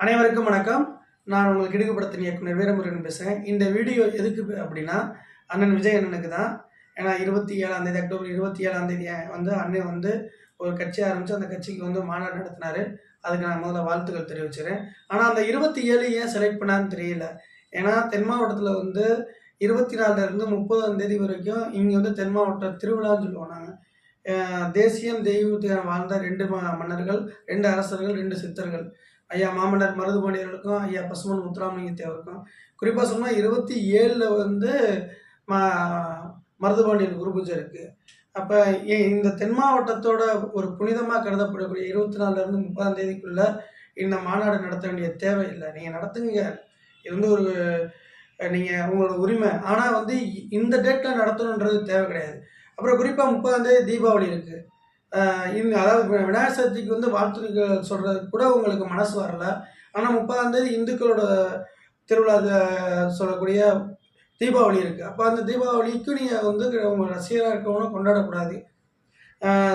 அனைவருக்கும் வணக்கம். நான் உங்களுக்கு இடுகுப்படத்தின் இயக்குனர் வீரமுருகன் பேசுகிறேன் இந்த வீடியோ எதுக்கு அப்படின்னா அண்ணன் விஜய் அண்ணனுக்கு தான். ஏன்னா இருபத்தி ஏழாம் தேதி அக்டோபர் இருபத்தி ஏழாம் தேதி வந்து அண்ணன் வந்து ஒரு கட்சி ஆரம்பித்து அந்த கட்சிக்கு வந்து மாநாடு நடத்தினாரு. அதுக்கு நான் முதல்ல வாழ்த்துக்கள் தெரிவிச்சுக்கிறேன். ஆனால் அந்த இருபத்தி ஏழு ஏன் செலக்ட் பண்ணான்னு தெரியல. ஏன்னா தென் மாவட்டத்தில் வந்து இருபத்தி நாலுலேருந்து முப்பதாம் தேதி வரைக்கும் இங்கே வந்து தென் மாவட்ட திருவிழான்னு சொல்லுவோம் நாங்கள் தேசியம் தெய்வத்தை வாழ்ந்த ரெண்டு மன்னர்கள் ரெண்டு அரசர்கள் ரெண்டு சித்தர்கள். ஐயா மாமன்னர் மருதுபாண்டியர்களுக்கும் ஐயா பசுமன் முத்துராமலிங்க தேவருக்கும். குறிப்பாக சொன்னால் இருபத்தி ஏழில் வந்து மா மருதுபாண்டியன் குரு பூஜை இருக்குது அப்போ இந்த தென் மாவட்டத்தோட ஒரு புனிதமாக கருதப்படக்கூடிய இருபத்தி நாலுலேருந்து முப்பதாம் தேதிக்குள்ளே இந்த மாநாடு நடத்த வேண்டிய தேவை இல்லை நீங்கள் நடத்துங்க. இது வந்து ஒரு நீங்கள் உங்களோட உரிமை. ஆனால் வந்து இந்த டேட்டில் நடத்தணுன்றது தேவை கிடையாது. அப்புறம் குறிப்பாக முப்பதாம் தேதி தீபாவளி இருக்குது இந்த அதாவது விநாயகர் சதுர்த்திக்கு வந்து வாழ்த்துக்கள் சொல்கிறதுக்கு கூட உங்களுக்கு மனசு வரல. ஆனால் முப்பதாம் தேதி இந்துக்களோட திருவிழா சொல்லக்கூடிய தீபாவளி இருக்குது அப்போ அந்த தீபாவளிக்கு நீங்கள் வந்து உங்கள் ரசிகராக இருக்கவங்களும் கொண்டாடக்கூடாது.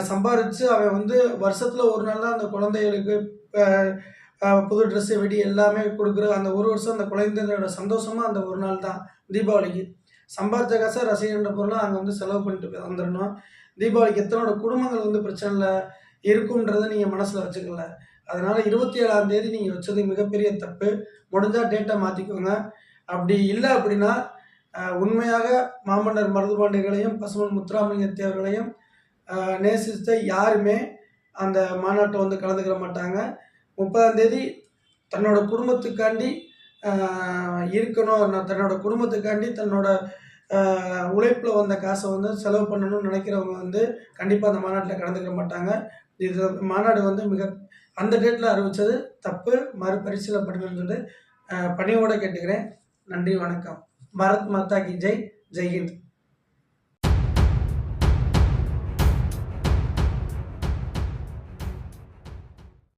சம்பாதிச்சு அவன் வந்து வருஷத்தில் ஒரு நாள் தான் அந்த குழந்தைகளுக்கு புது ட்ரெஸ்ஸு வெடி எல்லாமே கொடுக்குற அந்த ஒரு வருஷம் அந்த குழந்தைங்களோட சந்தோஷமாக அந்த ஒரு நாள் தான் தீபாவளிக்கு. சம்பாரிச்ச காசை ரசிகன்ற பொருளை அங்கே வந்து செலவு பண்ணிட்டு வந்துடணும். தீபாவளிக்கு எத்தனோட குடும்பங்கள் வந்து பிரச்சனையில் இருக்குன்றதை நீங்கள் மனசில் வச்சுக்கல அதனால் இருபத்தி ஏழாம் தேதி நீங்கள் வச்சது மிகப்பெரிய தப்பு. முடிஞ்சால் டேட்டை மாற்றிக்கோங்க அப்படி இல்லை அப்படின்னா உண்மையாக மாமன்னர் மருதுபாண்டியர்களையும் பசுமன் முத்துராமலிங்க தேவர்களையும் நேசித்த யாருமே அந்த மாநாட்டை வந்து கலந்துக்கிற மாட்டாங்க. முப்பதாம் தேதி தன்னோட குடும்பத்துக்காண்டி இருக்கணும். நான் தன்னோட குடும்பத்துக்காண்டி தன்னோட உழைப்பில் வந்த காசை வந்து செலவு பண்ணணும்னு நினைக்கிறவங்க வந்து கண்டிப்பாக அந்த மாநாட்டில் கலந்துக்க மாட்டாங்க. இது மாநாடு வந்து மிக அந்த டேட்டில் அறிவித்தது தப்பு. மறுபரிசீலனை பண்ணணும்னு சொல்லிட்டு பணியோடு கேட்டுக்கிறேன். நன்றி வணக்கம். பாரத் மாதா கி ஜெய். ஜெய்ஹிந்த்